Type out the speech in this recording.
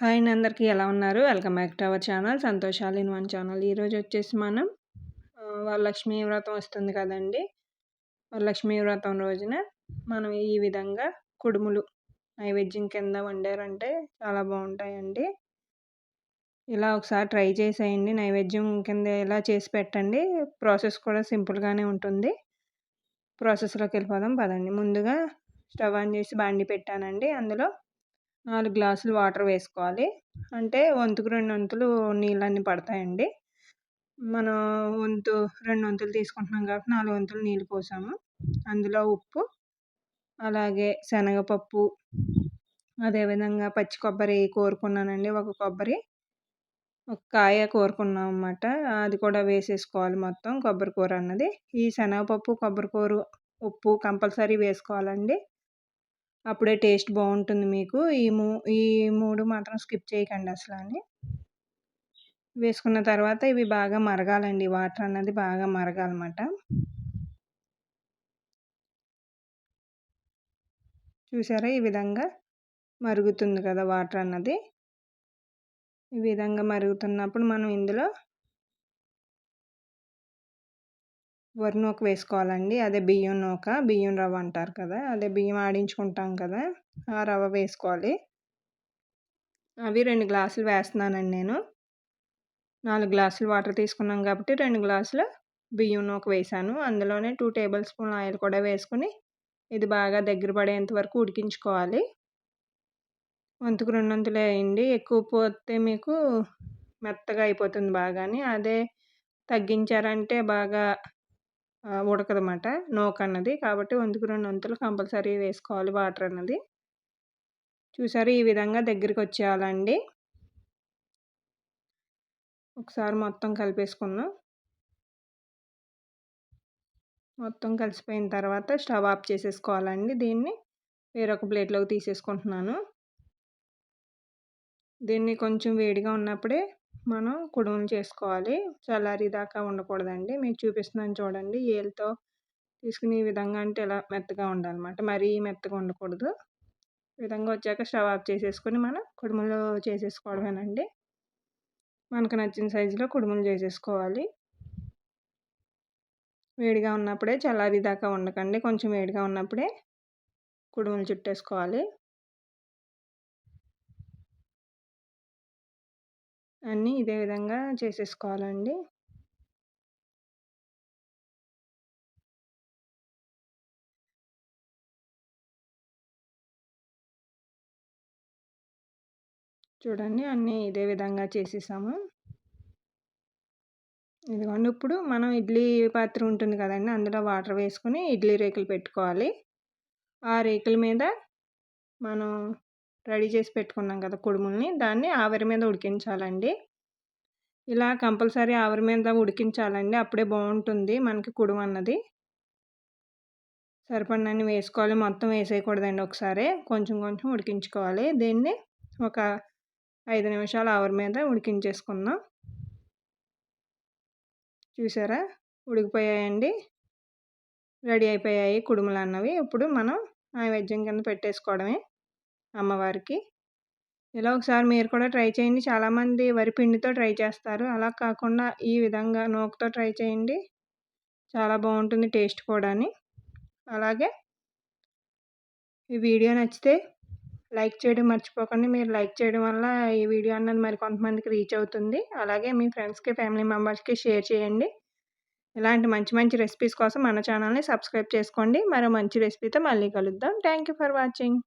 Hi అండి అందరికీ ఎలా ఉన్నారు? Welcome back to our channel సంతోషాలు ఇన్ వన్ ఛానల్. ఈరోజు వచ్చేసి మనం వరలక్ష్మీ వ్రతం వస్తుంది కదండి. వరలక్ష్మీ వ్రతం రోజున మనం ఈ విధంగా కుడుములు నైవేద్యం కింద వండారంటే చాలా బాగుంటాయండి. ఇలా ఒకసారి ట్రై చేసేయండి. నైవేద్యం కింద ఇలా చేసి పెట్టండి ప్రాసెస్ కూడా సింపుల్గానే ఉంటుంది. ప్రాసెస్లోకి వెళ్ళిపోదాం పదండి. ముందుగా స్టవ్ ఆన్ చేసి బాండి పెట్టానండి. అందులో నాలుగు గ్లాసులు వాటర్ వేసుకోవాలి. అంటే వంతుకు రెండు వంతులు నీళ్ళన్నీ పడతాయండి. మనం వంతు రెండు వంతులు తీసుకుంటున్నాం కాబట్టి నాలుగు వంతులు నీళ్ళు పోసాము. అందులో ఉప్పు అలాగే శనగపప్పు అదేవిధంగా పచ్చి కొబ్బరి కోరుకున్నానండి. ఒక కొబ్బరి ఒక కాయ కోరుకున్నాం అన్నమాట. అది కూడా వేసేసుకోవాలి మొత్తం కొబ్బరి కూర అన్నది. ఈ శనగపప్పు కొబ్బరి కూర ఉప్పు కంపల్సరీ వేసుకోవాలండి. అప్పుడే టేస్ట్ బాగుంటుంది మీకు. ఈ మూ ఈ మూడు మాత్రం స్కిప్ చేయకండి అసలు అని వేసుకున్న తర్వాత ఇవి బాగా మరగాలండి. వాటర్ అన్నది బాగా మరగాలన్నమాట. చూసారా? ఈ విధంగా మరుగుతుంది కదా వాటర్ అన్నది. ఈ విధంగా మరుగుతున్నప్పుడు మనం ఇందులో వరి నూక వేసుకోవాలండి. అదే బియ్యం నూక బియ్యం రవ్వ అంటారు కదా అదే బియ్యం ఆడించుకుంటాం కదా ఆ రవ్వ వేసుకోవాలి. అవి రెండు గ్లాసులు వేస్తున్నానండి నేను. నాలుగు గ్లాసులు వాటర్ తీసుకున్నాం కాబట్టి రెండు గ్లాసులు బియ్యం నూక వేసాను. అందులోనే టూ టేబుల్ స్పూన్ ఆయిల్ కూడా వేసుకుని ఇది బాగా దగ్గర పడేంత వరకు ఉడికించుకోవాలి. వంతుకు రెండొంతులు వేయండి ఎక్కువ పోతే మీకు మెత్తగా అయిపోతుంది బాగాని. అదే తగ్గించారంటే బాగా ఉడకదన్నమాట. నూక అన్నది కాబట్టి వంతుకు రెండు వంతులు కంపల్సరీ వేసుకోవాలి వాటర్ అన్నది. చూసారు? ఈ విధంగా దగ్గరికి వచ్చేయాలండి. ఒకసారి మొత్తం కలిపేసుకుందాం. మొత్తం కలిసిపోయిన తర్వాత స్టవ్ ఆఫ్ చేసేసుకోవాలండి దీన్ని. వేరొక ప్లేట్లోకి తీసేసుకుంటున్నాను. దీన్ని కొంచెం వేడిగా ఉన్నప్పుడే మనం కుడుములు చేసుకోవాలి. చల్లారి దాకా ఉండకూడదండి. మీకు చూపిస్తున్నాను చూడండి. ఏలతో తీసుకుని ఈ విధంగా అంటే ఇలా మెత్తగా ఉండాలన్నమాట. మరీ మెత్తగా ఉండకూడదు. ఈ విధంగా వచ్చాక స్టవ్ ఆఫ్ చేసేసుకొని మనం కుడుములు చేసేసుకోవడమేనండి. మనకు నచ్చిన సైజులో కుడుములు చేసేసుకోవాలి. వేడిగా ఉన్నప్పుడే చల్లారి దాకా ఉండకండి. కొంచెం వేడిగా ఉన్నప్పుడే కుడుములు చుట్టేసుకోవాలి. అన్నీ ఇదే విధంగా చేసేసుకోవాలండి. చూడండి అన్నీ ఇదే విధంగా చేసేసాము. ఇదిగోండి ఇప్పుడు మనం ఇడ్లీ పాత్ర ఉంటుంది కదండి అందులో వాటర్ వేసుకొని ఇడ్లీ రేకులు పెట్టుకోవాలి. ఆ రేకుల మీద మనం రెడీ చేసి పెట్టుకున్నాం కదా కుడుముల్ని దాన్ని ఆవిరి మీద ఉడికించాలండి. ఇలా కంపల్సరీ ఆవిరి మీద ఉడికించాలండి అప్పుడే బాగుంటుంది మనకి కుడుము అన్నది. సరిపడినన్ని వేసుకోవాలి మొత్తం వేసేయకూడదండి ఒకసారి కొంచెం కొంచెం ఉడికించుకోవాలి. దీన్ని ఒక ఐదు నిమిషాలు ఆవిరి మీద ఉడికించేసుకుందాం. చూసారా? ఉడికిపోయాయండి. రెడీ అయిపోయాయి కుడుములు అన్నవి. ఇప్పుడు మనం నైవేద్యం కింద పెట్టేసుకోవడమే. అమ్మవారికి. ఇలా ఒకసారి మీరు కూడా ట్రై చేయండి. చాలామంది వరి పిండితో ట్రై చేస్తారు. అలా కాకుండా ఈ విధంగా నూకతో ట్రై చేయండి. చాలా బాగుంటుంది టేస్ట్ కూడా అలాగే ఈ వీడియో నచ్చితే లైక్ చేయడం మర్చిపోకండి. మీరు లైక్ చేయడం వల్ల ఈ వీడియో అన్నది మరి కొంతమందికి రీచ్ అవుతుంది. అలాగే మీ ఫ్రెండ్స్కి ఫ్యామిలీ మెంబర్స్కి షేర్ చేయండి. ఇలాంటి మంచి మంచి రెసిపీస్ కోసం మన ఛానల్ని సబ్స్క్రైబ్ చేసుకోండి. మరో మంచి రెసిపీతో మళ్ళీ కలుద్దాం. Thank for watching.